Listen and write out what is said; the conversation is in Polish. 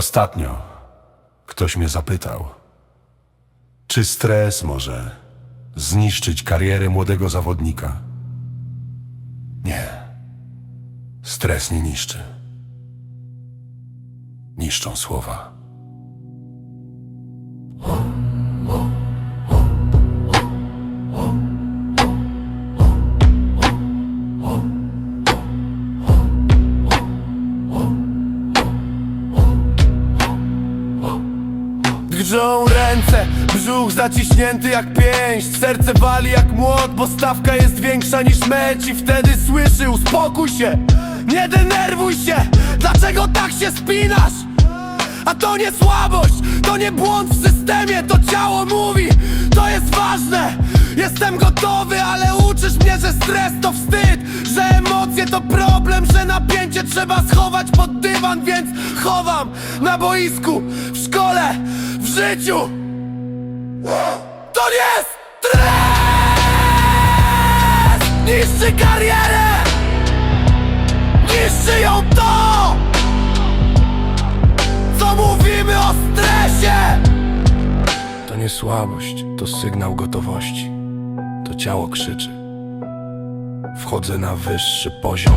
Ostatnio ktoś mnie zapytał, czy stres może zniszczyć karierę młodego zawodnika. Nie. Stres nie niszczy. Niszczą słowa. Drżą ręce, brzuch zaciśnięty jak pięść Serce wali jak młot, bo stawka jest większa niż mecz I wtedy słyszy uspokój się, nie denerwuj się Dlaczego tak się spinasz? A to nie słabość, to nie błąd w systemie To ciało mówi, to jest ważne Jestem gotowy, ale uczysz mnie, że stres to wstyd Że emocje to problem, że napięcie trzeba schować pod dywan Więc chowam na boisku, w szkole, życiu To nie stres! Niszczy karierę! Niszczy ją to! Co mówimy o stresie? To nie słabość, to sygnał gotowości. To ciało krzyczy. Wchodzę na wyższy poziom.